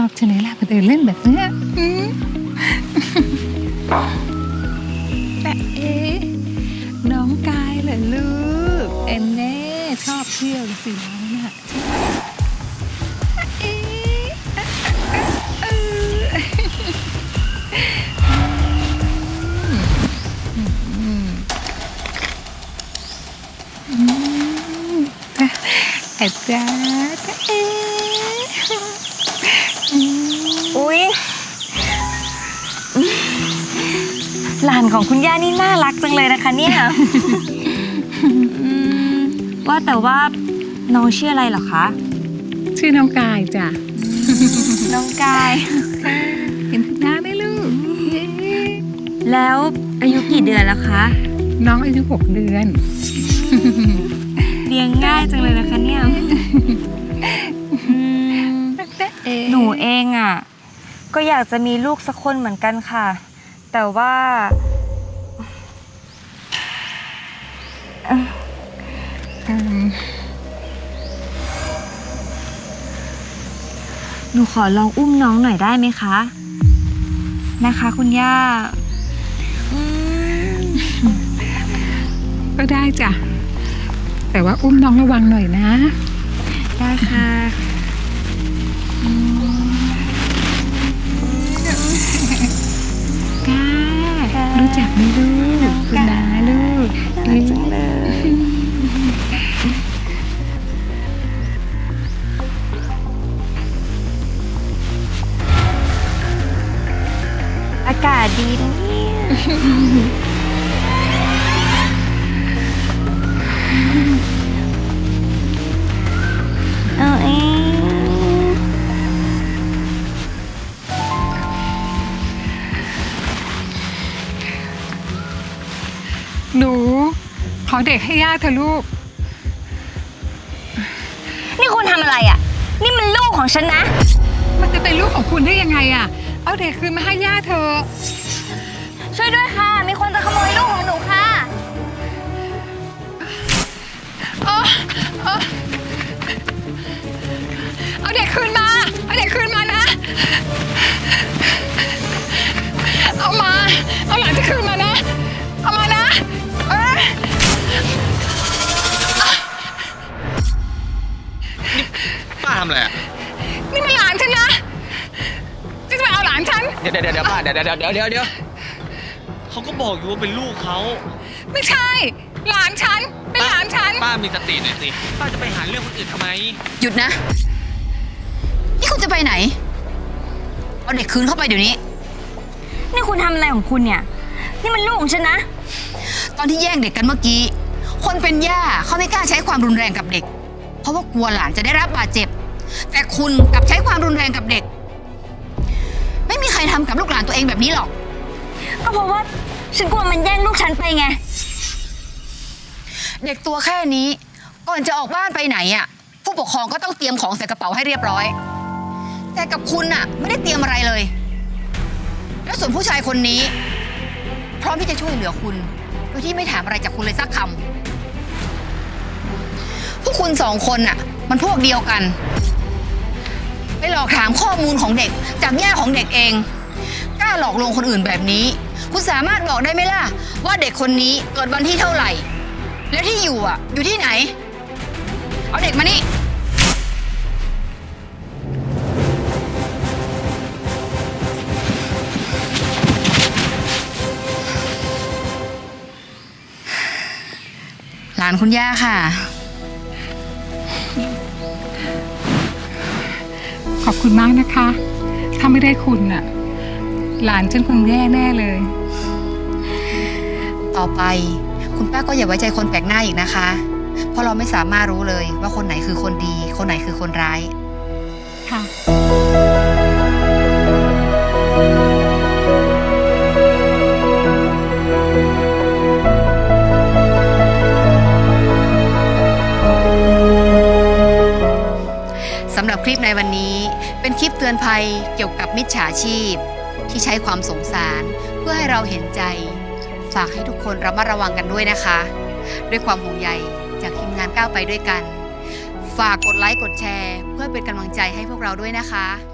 อบใช่ไหมล่ะไปเดินเล่นแบบเนี้ยอืมแต่เอ๊ะน้องกายเหรอลูกเอ็นแน่ชอบเที่ยวสิน้องน่ะเอ๊ะเอออืมอืมอาจารย์เอ๊ะอืม อุ๊ยหลานของคุณย่านี่น่ารักจังเลยนะคะเนี่ยอืมว่าแต่ว่าน้องชื่ออะไรเหรอคะ ชื่อน้องกายจ้ะน้องกาย เห็นหน้าไหมลูกเย้แล้วอายุกี่เดือนแล้วคะ น้องอายุหกเดือน เลี้ยงง่ายจังเลยนะคะเนี่ย อืมเอ๊ะหนูเองอะ ก็อยากจะมีลูกสักคนเหมือนกันค่ะ แต่ว่าอืมหนูขอลองอุ้มน้องหน่อยได้ไหมคะ นะคะคุณย่าอืมก็ได้จ้ะ แต่ว่าอุ้มน้องระวังหน่อยนะ ได้ค่ะก จักไหมลูกคุณนาลูกน่ารักจังเลยอากาศดีนะเนี่ยเอาเอง ขอเด็กให้ย่าเธอะลูก นี่คุณทำอะไรอะ นี่มันลูกของฉันนะ มันจะเป็นลูกของคุณได้ยังไงอะเอาเด็กคืนมาให้ย่าเธอะ ช่วยด้วยค่ะ มีคนจะขโมยลูกของหนูค่ะ เอาเอาเอาเด็กคืนาทำอะไรอะนี่มันหลานฉันนะจะมาเอาหลานฉัน เดี๋ยวเดี๋ยวเดี๋ยวป้าเดี๋ยวเดี๋ยวเดี๋ยวเดี๋ยวเดี๋ยวเขาก็บอกอยู่ว่าเป็นลูกเขาไม่ใช่ หลานฉัน เป็นหลานฉัน ป้ามีสติหน่อยสิ ป้าจะไปหาเรื่องคนอื่นทำไม หยุดนะ นี่คุณจะไปไหน เอาเด็กคืนเข้าไปเดี๋ยวนี้ นี่คุณทำอะไรของคุณเนี่ย นี่มันลูกของฉันนะ ตอนที่แย่งเด็กกันเมื่อกี้ คนเป็นย่าเขาไม่กล้าใช้ความรุนแรงกับเด็ก เพราะว่ากลัวหลานจะได้รับบาดเจ็บ แต่คุณกลับใช้ความรุนแรงกับเด็ก ไม่มีใครทำกับลูกหลานตัวเองแบบนี้หรอก ก็เพราะว่าฉันกลัวมันแย่งลูกฉันไปไง เด็กตัวแค่นี้ ก่อนจะออกบ้านไปไหนอะ ผู้ปกครองก็ต้องเตรียมของใส่กระเป๋าให้เรียบร้อย แต่กับคุณอะ ไม่ได้เตรียมอะไรเลย แล้วส่วนผู้ชายคนนี้ พร้อมที่จะช่วยเหลือคุณโดยที่ไม่ถามอะไรจากคุณเลยสักคำพวกคุณสองคนน่ะ มันพวกเดียวกัน ไปหลอกถามข้อมูลของเด็ก จากแย่ของเด็กเอง กล้าหลอกลวงคนอื่นแบบนี้ คุณสามารถบอกได้ไหมล่ะ ว่าเด็กคนนี้เกิดวันที่เท่าไหร่ แล้วที่อยู่อะ อยู่ที่ไหน เอาเด็กมานี่ หลานคุณย่าค่ะ ขอบคุณมากนะคะ ถ้าไม่ได้คุณน่ะ หลานฉันคงแย่แน่เลย ต่อไป คุณป้าก็อย่าไว้ใจคนแปลกหน้าอีกนะคะ เพราะเราไม่สามารถรู้เลยว่าคนไหนคือคนดี คนไหนคือคนร้าย ค่ะ สำหรับคลิปในวันนี้เป็นค ลิปเตือนภัยเกี่ยวกับมิจฉาชีพ ที่ใช้ความสงสารเพื่อให้เราเห็นใจ ฝากให้ทุกคนระมัดระวังกันด้วยนะคะ ด้วยความห่วงใยจากทีมงานก้าวไปด้วยกัน ฝากกดไลค์กดแชร์ เพื่อเป็นกำลังใจให้พวกเราด้วยนะคะ